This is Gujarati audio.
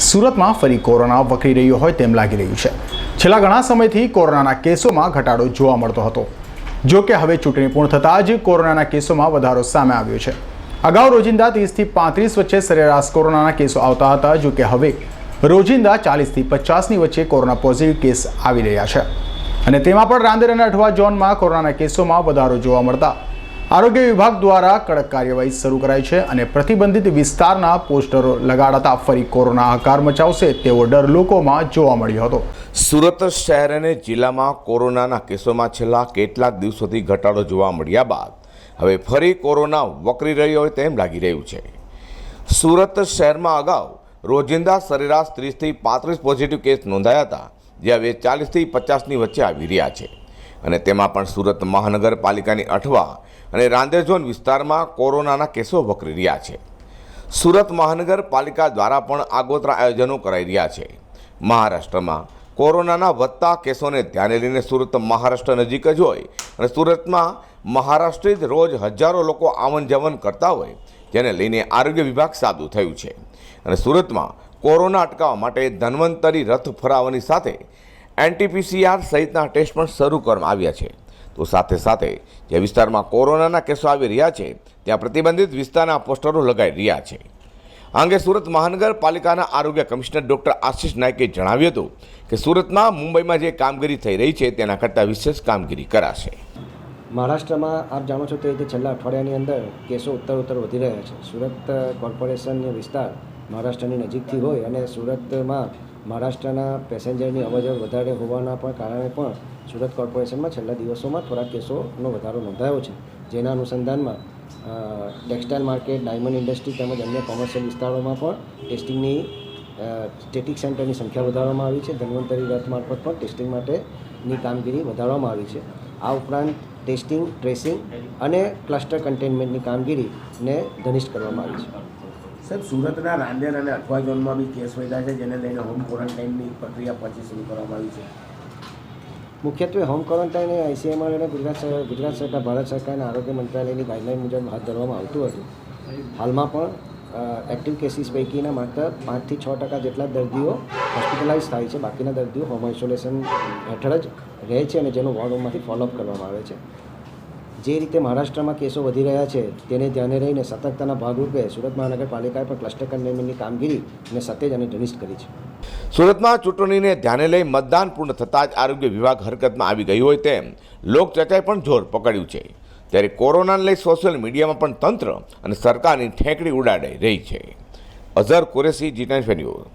સુરતમાં ફરી કોરોના વકરી રહ્યો હોય તેમ લાગી રહ્યું છે. છેલ્લા ઘણા સમયથી કોરોનાના કેસોમાં ઘટાડો જોવા મળતો હતો. જો કે હવે ચૂંટણી પૂર્ણ થતાં જ કોરોનાના કેસોમાં વધારો સામે આવ્યો છે. અગાઉ રોજિંદા ત્રીસથી પાંત્રીસ વચ્ચે સરેરાશ કોરોનાના કેસો આવતા હતા, જો કે હવે રોજિંદા ચાલીસથી પચાસની વચ્ચે કોરોના પોઝિટિવ કેસ આવી રહ્યા છે. અને તેમાં પણ રાંદેર અને અઠવા ઝોનમાં કોરોનાના કેસોમાં વધારો જોવા મળતા આરોગ્ય વિભાગ દ્વારા કડક કાર્યવાહી શરૂ કરાઈ છે અને પ્રતિબંધિત વિસ્તારના પોસ્ટરો લગાડાતા ફરી કોરોના આકાર મચાવશે તેવો ડર લોકોમાં જોવા મળ્યો હતો. સુરત શહેર અને જિલ્લામાં કોરોનાના કેસોમાં છેલ્લા કેટલાક દિવસોથી ઘટાડો જોવા મળ્યા બાદ હવે ફરી કોરોના વકરી રહ્યો હોય તેમ લાગી રહ્યું છે. સુરત શહેરમાં અગાઉ રોજિંદા સરેરાશ ત્રીસથી પાંત્રીસ પોઝિટિવ કેસ નોંધાયા હતા, જે હવે ચાલીસથી પચાસની વચ્ચે આવી રહ્યા છે. અને તેમાં પણ સુરત મહાનગરપાલિકાની અઠવા અને રાંદેર ઝોન વિસ્તારમાં કોરોનાના કેસો વકરી રહ્યા છે. સુરત મહાનગરપાલિકા દ્વારા પણ આગોતરા આયોજનો કરાઈ રહ્યા છે. મહારાષ્ટ્રમાં કોરોનાના વધતા કેસોને ધ્યાને લઈને સુરત મહારાષ્ટ્ર નજીક જ હોય અને સુરતમાં મહારાષ્ટ્રે જ રોજ હજારો લોકો આવન જવન કરતા હોય, જેને લઈને આરોગ્ય વિભાગ સાદું થયું છે. અને સુરતમાં કોરોના અટકાવવા માટે ધન્વંતરી રથ ફરાવવાની સાથે એનટીપીસીઆર સહિતના ટેસ્ટ પણ શરૂ કરવામાં આવ્યા છે. તો સાથે સાથે જે વિસ્તારમાં કોરોનાના કેસો આવી રહ્યા છે, ત્યાં પ્રતિબંધિત વિસ્તારના પોસ્ટરો લગાઈ રહ્યા છે. આ અંગે સુરત મહાનગરપાલિકાના આરોગ્ય કમિશનર ડૉક્ટર આશિષ નાયકે જણાવ્યું હતું કે સુરતમાં મુંબઈમાં જે કામગીરી થઈ રહી છે, તેના કરતાં વિશેષ કામગીરી કરાશે. મહારાષ્ટ્રમાં આપ જાણો છો તે રીતે છેલ્લા અઠવાડિયાની અંદર કેસો ઉત્તર ઉત્તર વધી રહ્યા છે. સુરત કોર્પોરેશનનો વિસ્તાર મહારાષ્ટ્રની નજીકથી હોય અને સુરતમાં મહારાષ્ટ્રના પેસેન્જરની અવરજવર વધારે હોવાના પણ કારણે પણ સુરત કોર્પોરેશનમાં છેલ્લા દિવસોમાં થોડા કેસોનો વધારો નોંધાયો છે. જેના અનુસંધાનમાં ટેક્સટાઇલ માર્કેટ, ડાયમંડ ઇન્ડસ્ટ્રી તેમજ અન્ય કોમર્શિયલ વિસ્તારોમાં પણ ટેસ્ટિંગની સ્ટેટિક સેન્ટરની સંખ્યા વધારવામાં આવી છે. ધન્વંતરી રથ મારફત પણ ટેસ્ટિંગ માટેની કામગીરી વધારવામાં આવી છે. આ ઉપરાંત ટેસ્ટિંગ, ટ્રેસિંગ અને ક્લસ્ટર કન્ટેનમેન્ટની કામગીરીને ઘનિષ્ઠ કરવામાં આવી છે. સાહેબ, સુરતના રાંદેર અને અઠવા ઝોનમાં બી કેસ વધ્યા છે, જેને લઈને હોમ ક્વોરન્ટાઇનની પ્રક્રિયા પછી શરૂ કરવામાં આવી છે. મુખ્યત્વે હોમ ક્વોરન્ટાઇન એ આઈસીએમઆર અને ગુજરાત ગુજરાત સરકાર, ભારત સરકારના આરોગ્ય મંત્રાલયની ગાઈડલાઇન મુજબ હાથ ધરવામાં આવતું હતું. હાલમાં પણ એક્ટિવ કેસીસ પૈકીના માત્ર પાંચથી છ ટકા જેટલા દર્દીઓ હોસ્પિટલાઇઝ થાય છે. બાકીના દર્દીઓ હોમ આઇસોલેશન હેઠળ જ રહે છે અને જેનું વોર્ડ હોમમાંથી ફોલોઅપ કરવામાં આવે છે. જે રીતે મહારાષ્ટ્રમાં કેસો વધી રહ્યા છે, તેને ધ્યાને રહીને સતર્કતાના ભાગરૂપે સુરત મહાનગરપાલિકાએ પણ ક્લસ્ટર કન્ટેનમેન્ટની કામગીરીને સતેજ અને ઘનિષ્ઠ કરી છે. સુરતમાં ચૂંટણીને ધ્યાને લઈ મતદાન પૂર્ણ થતાં જ આરોગ્ય વિભાગ હરકતમાં આવી ગયું હોય તેમ લોકચર્ચાએ પણ જોર પકડ્યું છે. ત્યારે કોરોનાને લઈ સોશિયલ મીડિયામાં પણ તંત્ર અને સરકારની ઠેકડી ઉડાડાઈ રહી છે. અઝર કુરેશી જીટેન્સ ન્યૂઝ